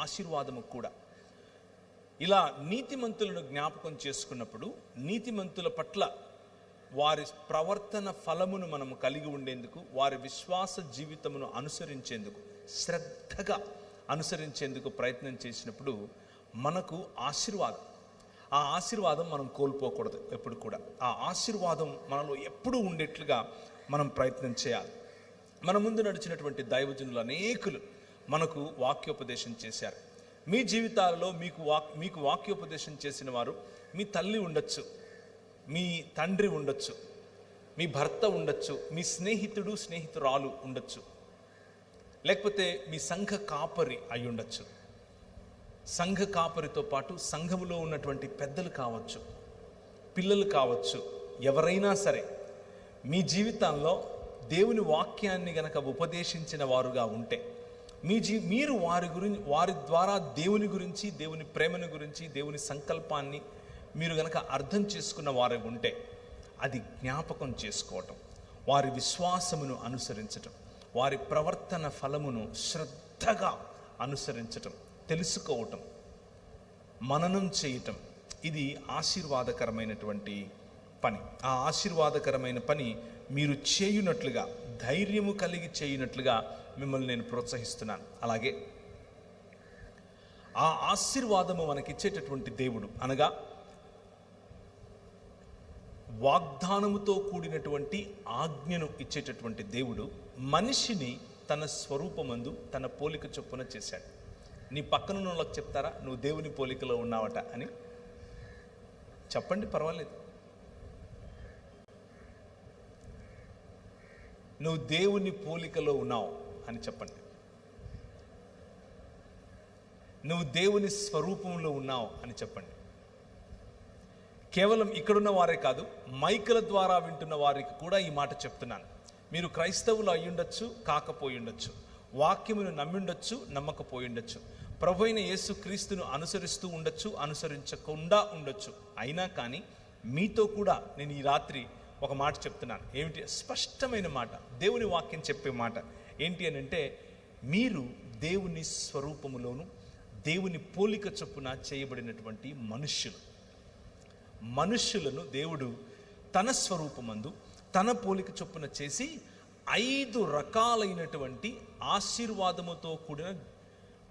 ఆశీర్వాదము కూడా. ఇలా నీతిమంతులను జ్ఞాపకం చేసుకున్నప్పుడు నీతిమంతుల పట్ల వారి ప్రవర్తన ఫలమును మనము కలిగి ఉండేందుకు వారి విశ్వాస జీవితమును అనుసరించేందుకు శ్రద్ధగా అనుసరించేందుకు ప్రయత్నం చేసినప్పుడు మనకు ఆశీర్వాదం. ఆ ఆశీర్వాదం మనం కోల్పోకూడదు ఎప్పుడు కూడా. ఆ ఆశీర్వాదం మనలో ఎప్పుడూ ఉండేట్లుగా మనం ప్రయత్నం చేయాలి. మన ముందు నడిచినటువంటి దైవజనులు అనేకులు మనకు వాక్యోపదేశం చేశారు. మీ జీవితాలలో మీకు వాక్ మీకు వాక్యోపదేశం చేసిన వారు మీ తల్లి ఉండొచ్చు మీ తండ్రి ఉండొచ్చు మీ భర్త ఉండొచ్చు మీ స్నేహితుడు స్నేహితురాలు ఉండొచ్చు. లేకపోతే మీ సంఘ కాపరి అయి ఉండొచ్చు. సంఘ కాపరితో పాటు సంఘములో ఉన్నటువంటి పెద్దలు కావచ్చు పిల్లలు కావచ్చు ఎవరైనా సరే మీ జీవితంలో దేవుని వాక్యాన్ని గనక ఉపదేశించిన వారుగా ఉంటే మీ జీ మీరు వారి గురించి వారి ద్వారా దేవుని గురించి దేవుని ప్రేమను గురించి దేవుని సంకల్పాన్ని మీరు గనక అర్థం చేసుకున్న వారు ఉంటే అది జ్ఞాపకం చేసుకోవటం వారి విశ్వాసమును అనుసరించటం వారి ప్రవర్తన ఫలమును శ్రద్ధగా అనుసరించటం తెలుసుకోవటం మననం చేయటం ఇది ఆశీర్వాదకరమైనటువంటి పని. ఆ ఆశీర్వాదకరమైన పని మీరు చేయునట్లుగా ధైర్యము కలిగి చేయనట్లుగా మిమ్మల్ని నేను ప్రోత్సహిస్తున్నాను. అలాగే ఆ ఆశీర్వాదము మనకిచ్చేటటువంటి దేవుడు అనగా వాగ్దానముతో కూడినటువంటి ఆజ్ఞను ఇచ్చేటటువంటి దేవుడు మనిషిని తన స్వరూపమందు తన పోలిక చొప్పున చేశాడు. నీ పక్కన ఉన్న వాళ్ళకి చెప్తారా? నువ్వు దేవుని పోలికలో ఉన్నావట అని? చెప్పండి పర్వాలేదు. నువ్వు దేవుని పోలికలో ఉన్నావు అని చెప్పండి. నువ్వు దేవుని స్వరూపంలో ఉన్నావు అని చెప్పండి. కేవలం ఇక్కడున్న వారే కాదు మైకుల ద్వారా వింటున్న వారికి కూడా ఈ మాట చెప్తున్నాను. మీరు క్రైస్తవులు అయ్యుండొచ్చు కాకపోయి ఉండొచ్చు. వాక్యమును నమ్మిండొచ్చు నమ్మకపోయిండొచ్చు ప్రభు అయిన యేసు క్రీస్తును అనుసరిస్తూ ఉండొచ్చు అనుసరించకుండా ఉండొచ్చు. అయినా కానీ మీతో కూడా నేను ఈ రాత్రి ఒక మాట చెప్తున్నాను. ఏమిటి? స్పష్టమైన మాట. దేవుని వాక్యం చెప్పే మాట. ఏంటి అని అంటే మీరు దేవుని స్వరూపములోను దేవుని పోలిక చొప్పున చేయబడినటువంటి మనుష్యులు. మనుష్యులను దేవుడు తన స్వరూపమందు తన పోలిక చొప్పున చేసి ఐదు రకాలైనటువంటి ఆశీర్వాదముతో కూడిన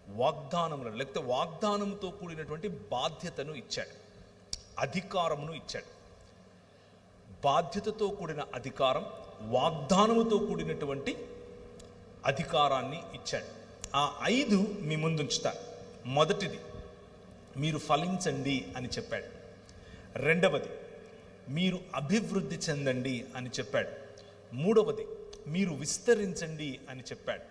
వాగ్దానములను లేకపోతే వాగ్దానముతో కూడినటువంటి బాధ్యతను ఇచ్చాడు. అధికారమును ఇచ్చాడు. బాధ్యతతో కూడిన అధికారం వాగ్దానముతో కూడినటువంటి అధికారాన్ని ఇచ్చాడు. ఆ ఐదు మీ ముందుంచుతారు. మొదటిది మీరు ఫలించండి అని చెప్పాడు. రెండవది మీరు అభివృద్ధి చెందండి అని చెప్పాడు. మూడవది మీరు విస్తరించండి అని చెప్పాడు.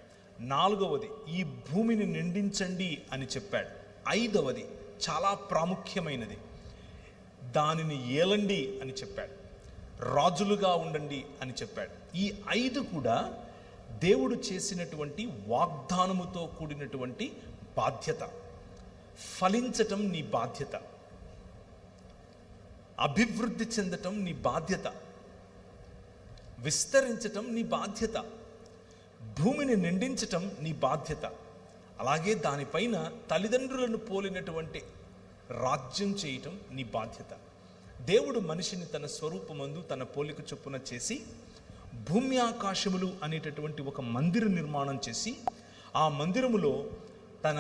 నాలుగవది ఈ భూమిని నిండించండి అని చెప్పాడు. ఐదవది చాలా ప్రాముఖ్యమైనది దానిని ఏలండి అని చెప్పాడు. రాజులుగా ఉండండి అని చెప్పాడు. ఈ ఐదు కూడా దేవుడు చేసినటువంటి వాగ్దానముతో కూడినటువంటి బాధ్యత. ఫలించటం నీ బాధ్యత. అభివృద్ధి చెందటం నీ బాధ్యత. విస్తరించటం నీ బాధ్యత. భూమిని నిండించటం నీ బాధ్యత. అలాగే దానిపైన తల్లిదండ్రులను పోలినటువంటి రాజ్యం చేయటం నీ బాధ్యత. దేవుడు మనిషిని తన స్వరూపమందు తన పోలిక చొప్పున చేసి భూమి ఆకాశములు అనేటటువంటి ఒక మందిర నిర్మాణం చేసి ఆ మందిరములో తన